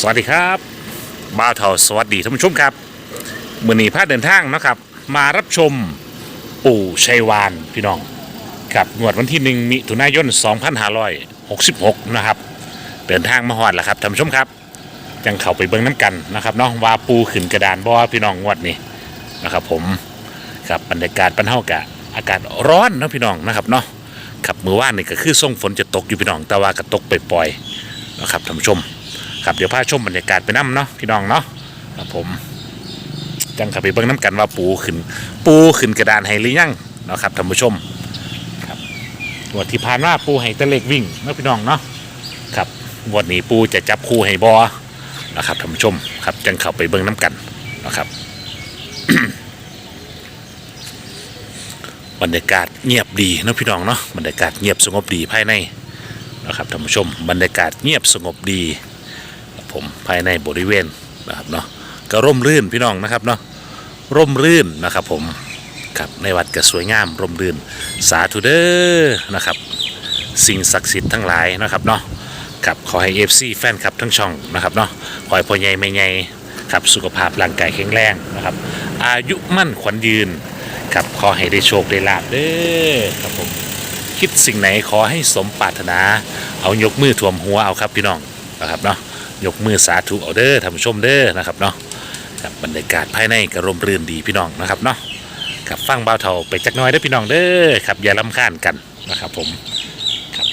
สวัสดีครับบ้าเทาสวัสดีท่านผู้ชมครับมือนีพาเดินทางนะครับ มารับชมปู่ชัยวานพี่น้องครับงวดวันที่หนึ่งมิถุนายน 2566 นะครับ เดินทางมาหอดแล้วครับท่านผู้ชมครับจังเข้าไปเบิ้งน้ำกันนะครับเนาะว่าปูขึ้นกระดานบ่พี่น้องงวดนี้นะครับ ผมครับบรรยากาศปันเฮากะอากาศร้อนนะพี่น้องนะครับเนาะครับมือว่านนี่ก็คือส่งฝนจะตกอยู่พี่น้องแต่ว่าก็ตกไปปล่อยๆนะครับท่านผู้ชม ครับเดี๋ยวพาชมบรรยากาศไปน้ำเนาะพี่น้องเนาะครับผมจังขับไปเบิ่งน้ำกันว่าปูขึ้น ปูขึ้นกระดานให้หรือยังเนาะครับท่านผู้ชมครับวันที่ผ่านมาปูให้ตะเล็กวิ่งเนาะพี่น้องเนาะครับวันนี้ปูจะจับคู่ให้บอนะครับท่านผู้ชมครับจังเข้าไปเบิ่งน้ำกันนะครับบรรยากาศเงียบดีนะพี่น้องเนาะบรรยากาศเงียบสงบดีภายในนะครับท่านผู้ชม บรรยากาศเงียบสงบดี ผมภายในบริเวณนะครับเนาะก็ร่มรื่นพี่น้องนะครับเนาะร่มรื่นนะครับผมครับในวัดก็สวยงามร่มรื่น สาธุเด้อนะครับ สิ่งศักดิ์สิทธิ์ทั้งหลายนะครับเนาะครับขอให้เอฟซีแฟนคลับทั้งช่องนะครับเนาะขอให้พ่อใหญ่แม่ใหญ่ครับสุขภาพร่างกายแข็งแรงนะครับ อายุมั่นขวัญยืนครับขอให้ได้โชคได้ลาบเด้อครับผมคิดสิ่งไหนขอให้สมปรารถนา เอายกมือถ่วมหัวเอาครับพี่น้องนะครับเนาะ ยกมือสาธุเอาเด้อท่านผู้ชมเด้อนะครับเนาะครับบรรยากาศภายในก็ร่มรื่นดีพี่น้องนะครับเนาะครับฟังเบาเท่าไปจักน้อยเด้อพี่น้องเด้อครับอย่าลำคาญกันนะครับผมครับ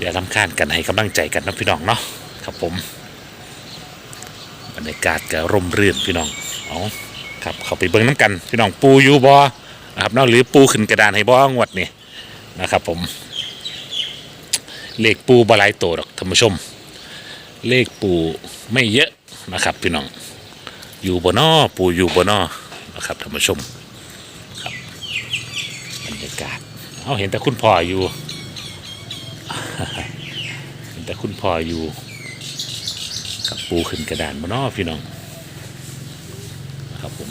อย่าลำคาญกันให้กำลังใจกันนะพี่น้องเนาะครับผม บรรยากาศก็ร่มรื่นพี่น้องเอาครับเขาไปเบิ้งน้ำกันพี่น้องปูอยู่บอนะครับเนาะหรือปูขึ้นกระดานให้บองวดนี่นะครับผม เลขปูบหลายโตดอกท่านผู้ชม เลขปูไม่เยอะนะครับพี่น้องอยู่บนนอปูอยู่บนนอนะครับท่านผู้ชมครับบรรยากาศเอาเห็นแต่คุณพ่ออยู่ เห็นแต่คุณพ่ออยู่ กับปูขึ้นกระดานบนนอพี่น้องครับผม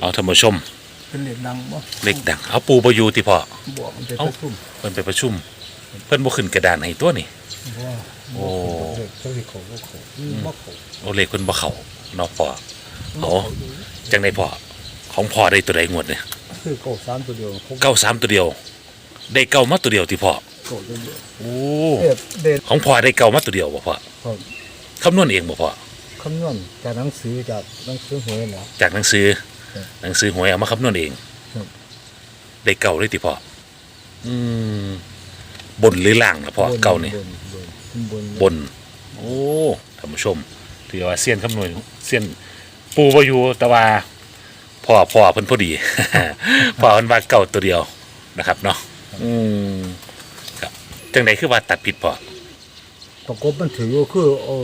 เอาท่านผู้ชม เป็นเหล็กดังบ่เลขดังเอาปูบอยู่ที่พ่อบวกมันจะเอ้ากระทุ่มเพิ่นไปประชุม เพิ่นบ่ขึ้นกระดานให้ตัวนี่ว่าโอ้เหล็กเจ้าสิเขาบ่เขาบ่เขาโอเลขเพิ่นบ่เข้าเนาะพ่อบ่เอาเขาอยู่จังได๋พ่อของพ่อได้ตัวใดงวดเนี่ยคือเก้าสามตัวเดียวเขาเก้าสามตัวเดียว ได้เก้ามาตัวเดียวที่พ่อเก้าตัวเดียวโอ้เด็ดเด็ดของพ่อได้เก้ามาตัวเดียวบ่พ่อครับคำนวณเองบ่พ่อคำนวณจากหนังสือจากหนังสือหวยนะจากหนังสือครับ หนังสือหวยเอามาคำนวณเองครับ ได้เก้าเลยที่พ่ออืมบนหรือล่างล่ะพ่อเก้านี่บนบนบนบน โอ้ท่านผู้ชมถือว่าเซียนคำนวณเซียนปูบ่อยู่แต่ว่าพ่อพ่อเพิ่นพอดี พ่อเพิ่นว่าเก่าตัวเดียวนะครับเนาะอืมครับจังไดคือว่าตัดผิดพ่อประกบมันถือว่าคือโอ้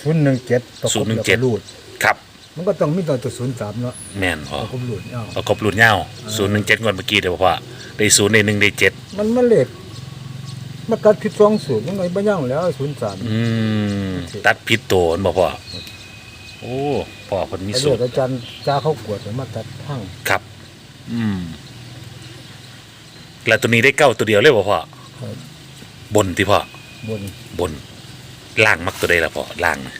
ศูนย์หนึ่งเจ็ดประกบแล้วก็รูด ครับมันก็ต้องมีตัวตัวศูนย์สามเนาะแม่นพ่อประกบรูดเนาะประกบรุ่นยาว017งวดเมื่อกี้เด้อพ่อได้0ได้1ได้7มันมันเหล็กมันกัดผิดสองศูนย์มันไงบ้ย่างแล้วศูนย์สามอืมตัดผิดตัวนั่นบ่พ่อโอ้พ่อเพิ่นมีไอ้สูเรื่อตงรอาจารย์จ้าเขากวดมาตัดทั้งครับ อืมแล้วตัวนี้ได้เก้าตัวเดียวเลยบ่พ่อครับบนที่พ่อบนบนล่างมักตัวใดล่ะพ่อล่างบ่ไ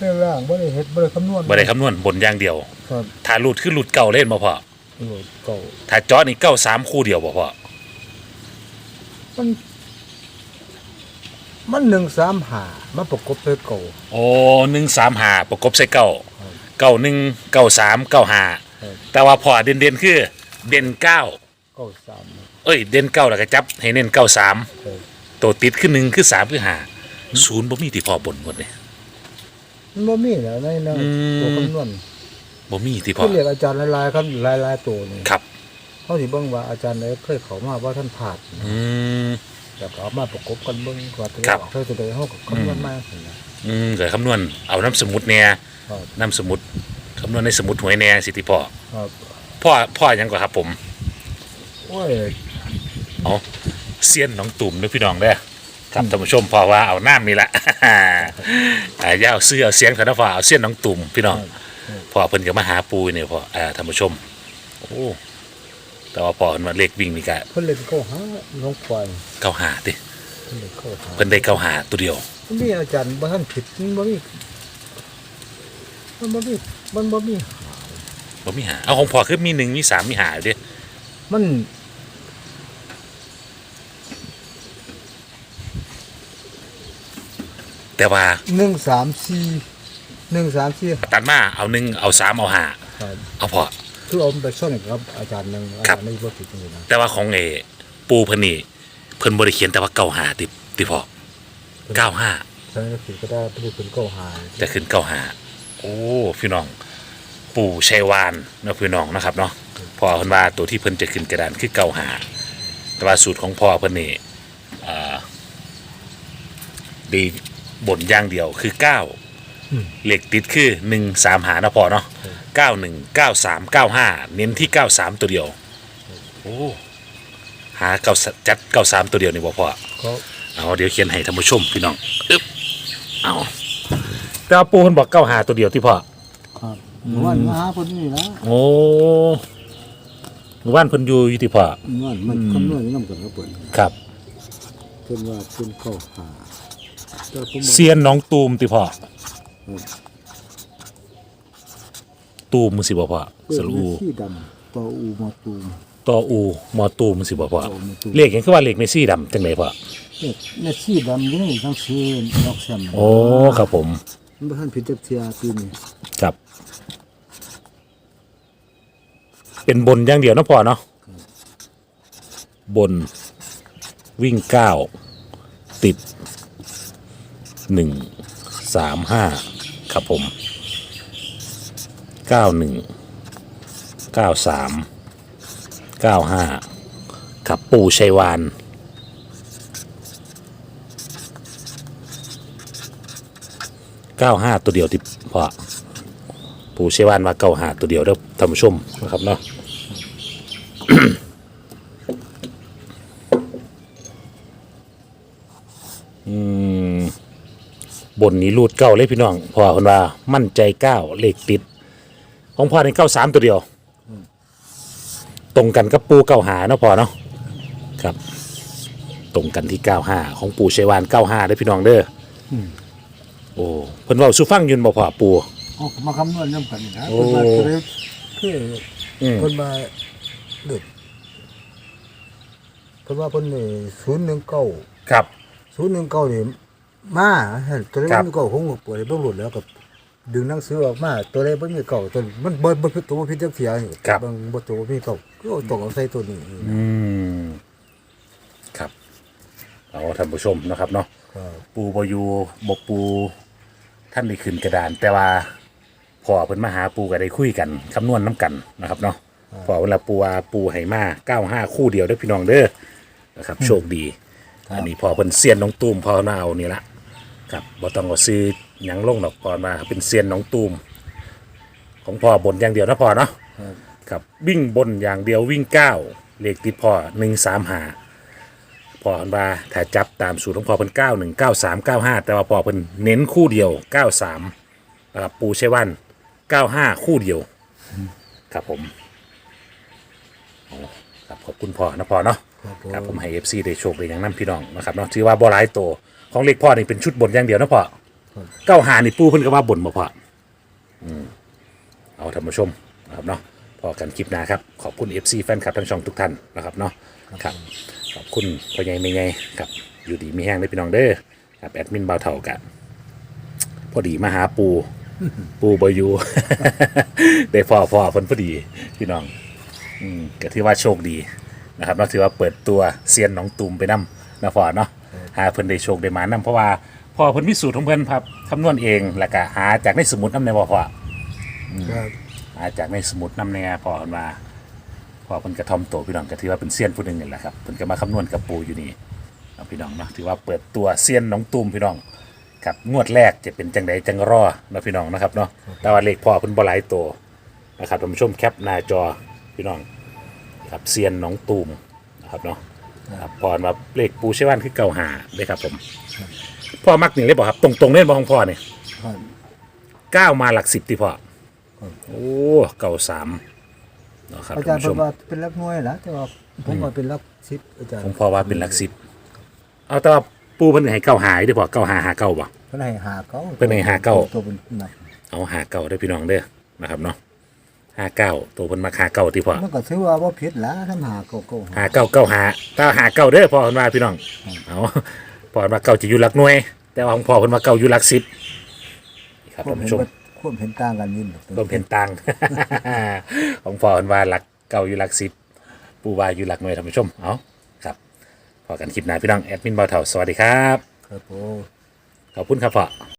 ด้ร่างบ่ได้เฮ็ดบ่ได้คำนวณบ่ได้คำนวณบนอย่างเดียวครับถ้ารูดคือรูดเก่าเล่นบ่พ่อโหลดเก่าถ้าจอนี่เก้าสามคู่เดียวบ่พ่อมันมันหนึ่งสามหามาประกบด้วยเก่าโอ้หนึ่งสามห้าประกบใส่เก้าครับเก้าหนึ่งเก้าสามเก้าห้าครับแต่ว่าพ่อเด่นเด่นๆคือเด่นเก้าเก้าสามเอ้ยเด่นเก้าแล้วก็จับให้เน้นเก้าสามครับตัวติดคือหนึ่งคือสามคือห้าศูนย์บ่มีที่พ่อบนหมดเลย มันบ่มีแล้วในในอืม ตัวคำนวณบ่มีที่พ่อคือเรียกอาจารย์หลายๆครับหลายๆตัวนี่ครับ เขาสิเบิ่งว่าอาจารย์ใดเคยเข้ามาว่าท่านผ่านอืม แล้วก็เอามาประกบกันเบิ่งว่าตัวครับ ออกเท่าตัวใดเฮาก็คำนวณมาซั่นนะอืมเกิดคำนวณ เอาน้ำสมุดเนี่ยครับน้ำสมุดคำนวณในสมุดหวยเนี่ยสิที่พ่อ ครับพ่อ พ่อหยังกว่าครับผม โอ้ยเอาเซียนน้องตุ่มเด้อพี่น้องเด้อ ครับท่านผู้ชมพอว่าเอาน้ำนี่ละ อ่าอย่าเอาซื้อเอาเสียงเขานะพ่อเอาเซียนน้องตุ่มพี่น้องพ่อเพิ่นก็มาหาปูเนี่ยพ่ออ่าท่านผู้ชมโอ้แต่ว่าพ่อเพิ่นว่าเลขวิ่งนี่ก็เพิ่นเล่นเข้าหาน้องควายเก้าหาติเพิ่นเล่นเข้าหาเพิ่นได้เก้าหาตัวเดียวมันมีอาจารย์บ่ทันผิดมันบ่มีมันบ่มีมันบ่มีบ่มีหาเอาของพ่อคือมีหนึ่งมีสามมีหาอยู่เด้มัน แต่ว่าหนึ่งสามสี่หนึ่งสามสี่ตัดมาเอาหนึ่งเอาสามเอาหาครับเอาพ่อคือเอาไปซ่อนกับอาจารย์หนึงอาครัจาบ รย์นี่บ่ผิดจังซี่นะแต่ว่าของเอปูเพิ่นนี่เพิ่นบ่ได้เขียนแต่ว่าเก้าหาติติพ่อเก้าห้าใช่ก็ผิดก็ได้เพิ่นเป็นเข้าหาจะขึ้นเก้าหาโอ้พี่น้อง ปู่ชัยวานเนาะพี่น้องนะครับเนาะพ่อเพิ่นว่าตัวที่เพิ่นจะขึ้นกระดานคือเก้าหาแต่ว่าสูตรของพ่อเพิ่นนี่อ่าดี บนอย่างเดียวคือเก้าอืมเหล็กติดคือหนึ่งสามหานะพอเนาะเก้าหนึ่งเก้าสามเก้าห้าเน้นที่เก้าสามตัวเดียวโอ้หาเก้าจัดเก้าสามตัวเดียวนี่บ่พอก็เอาเดี๋ยวเขียนให้ท่านผู้ชมพี่น้องอึ๊บเอาแต่ว่าปูเพิ่นบอกเก้าหาตัวเดียวที่พ่อครับเมื่อวันมาหาเพิ่นนี่นะโอ้หมู่บ้านเพิ่นอยู่อยู่ที่พ่อเมื่อวันมันคำนวณอยู่นำกันกับเพิ่นครับเพิ่นว่าเพิ่นเข้าหา แต่ผมว่าเซียนน้องตูมที่พ่อตูมมึงสิบ่พ่อเพิ่สนรูเป็นสีดำต่ออูมาตูมต่ออูมอตูมมึงสิบ่พ่อต่อมาตูม เลขหยังคือว่าเลขเมซี่ดำจังไดพ่อเนี่ยเนี่ยสีดำอยู่นี่ทั้งซื้อดอกแซมโอ้ครับผม มันบ่ทันผิดจักเที่ยปีนี้ครับ เป็นบนอย่างเดียวนะพ่อเนาะบนวิ่งเก้าติด หนึ่งสามห้าครับผมเก้าหนึ่งเก้าสามเก้าห้าครับปู่ชัยวานเก้าห้าตัวเดียวที่พอปู่เชยวานว่าเก้าหาตัวเดียวเด้อท่านผู้ชมนะครับเนาะอืม บนนี้รูดเก้าเลยพี่น้องพ่อคนว่ามั่นใจเก้าเลขติด ของพ่อในเก้าสามตัวเดียว ตรงกันกับปูเก้าหาเนาะพ่อเนาะครับ ตรงกันที่เก้าห้าของปู่เชยวานเก้าห้าได้อพี่น้องเด้ออโอ้เพิ่นเว่าสุฟังอยืนบ่พ่อปู่เอามาคำนวณนำกันนี่นะโอ้เพิ่นว่าตัวเลขคืออืมเพิ่นมาเด็กเพิ่นว่าเพิ่นนี่019ครับ019นี่มาเห็น ตัวเลขครับมันก็คงเปิดให้เบิ่งหลุดแล้วก็ดึงหนังสือออกมา ตัวเลขบ่มีเก่าตัวมันบ่บ่ผิดตัวบ่ผิดจักเที่ยนี่ครับเบิ่งบ่ตัวบ่มีเก่าก็เอาต้องเอาใส่ตัวนี้อืมครับเอาท่านผู้ชมนะครับเนาะครับ ปูบอยูบปู ท่านได้ขึ้นกระดาน แต่ว่าพอเพิ่นมาหาปูก็ได้คุยกันคำนวณน้ำกันนะครับเนาะพอเวลาปูว่าปูให้มาเก้าห้าคู่เดียวได้อพี่น้องเด้อนะครับ โชคดี อันนี้พอเพิ่นเซียนน้องตูมพอมาเอานี่ละ ครับบ่ต้องเอาซื้อหยังลงดอกพอมาเป็นเซียนน้องตูม ของพ่อบนอย่างเดียวนะพอเนาะครับครับวิ่งบนอย่างเดียววิ่งเก้าเลขติดพ่อหนึ่งสามหาพอเพิ่นว่าถ้าจับตามสูตรของพ่อเพิ่นเก้าหนึ่งเก้าสามเก้าห้าแต่ว่าพ่อเพิ่นเน้นคู่เดียวเก้าสามนะครับปูใช้วันเก้าห้าคู่เดียว ครับผมโอ้ครับขอบคุณพ่อนะพ่อเนาะครับผมครับผมให้เอฟซีได้โชคได้อย่างนั้นพี่น้องนะครับเนาะถือว่าบ่หลายตัว ของเลขพ่อนี่เป็นชุดบนอย่างเดียวนะพ่อเก้าหานี่ปูเพิ่นก็ว่าบนมาพ่ออืมเอาท่านผู้ชมนะครับเนาะพอกันคลิปหน้าครับ ขอบคุณ FC แฟนคลับทั้งช่องทุกท่านนะครับเนาะครับ ขอบคุณพ่อใหญ่ไม่ใหญ่ครับ อยู่ดีมีแห้งได้อพี่น้องเด้อครับแอดมินเบาเท่ากันพอดีมาหาปู ปูบอยู่ ได้พอพอเพิ่นพอดีพี่น้อง อืมก็ถือว่าโชคดีนะครับเราถือว่าเปิดตัวเซียนหน้องตูมไปนํนะพอเนาะ หาเพิ่นได้โชคได้มานํเพราะว่าพอเพิ่นมีสูตรของเพิ่นครับคำนวณเองแล้วก็หาจากในสมุดนำในบ่พอครับหาจากในสมุดนำในพอเพิ่นว่าพอเพิ่นกระทอมโตพี่น้องก็ถือว่าเป็นเซียนผู้หนึงนี่แหละครับเพิ่นก็มาคำนวณกับปูอยู่นี่เอาพี่น้องเนาะถือว่าเปิดตัวเซียนหน้องตูมพี่น้องครับงวดแรกจะเป็นจังใดจังรอเนาะพี่น้องนะครับเนาะแต่ว่าเลขพอเพิ่นบ่หลายตัวนะครับท่านผู้ชมแคปหน้าจอพี่น้องครับเซียนหน้องตูมนะครับเนาะ ครับพอมาเลขปูเชวันคือเก่าหาเลยครับผม พ่อมักหนึ่งเลยบอกครับ ตรงๆเล่นบของพ่อเนี่ยครับเก้ามาหลักสิบที่พ่อครับโอ้เก่าสามนะครับอาท่าจารนย์ผู้ชเพิ่นมว่าเป็นลักหน่วยนะแต่ว่าผมว่าเป็นลักสิบอาจารย์ผมพอว่าเป็นหลักสิบ เอาแต่ว่าปูเพิ่นให้เก้าหายได้อพอเก้าหาหาเก้าบ่ เพิ่นให้หาเก้าเพิ่นให้หาเก้า ตัวเป็นหนักเอาหาเก้าได้อพี่น้องเด้อนะครับเนาะ หาเก้าตัวเพิ่นมาหาเก้าที่พอมันก็ถือว่าบ่ผิดละทำหาเก้าเก้าหาเก้าเก้าหาถ้าหาเก้าเด้อพอเพิ่นว่าพี่น้องเอาพอเพิ่นว่าเก้าจะอยู่หลักหน่วย แต่ว่าของพอเพิ่นว่าเก้าอยู่หลักสิบนี่ครับควาท่ามนผู้ชมเห็นว่าความเห็นต่างกันนี่รวมเห็นตังของพอเพิ่นว่าหลักเก้าอยู่หลักสิบปูว่าอยู่หลักหน่วยท่านผู้ชมเอาครับพอกันคลิปหน้าพี่น้องแอดมินเบาเถาสวัสดีครับ ครับผม ขอบคุณครับพ่อ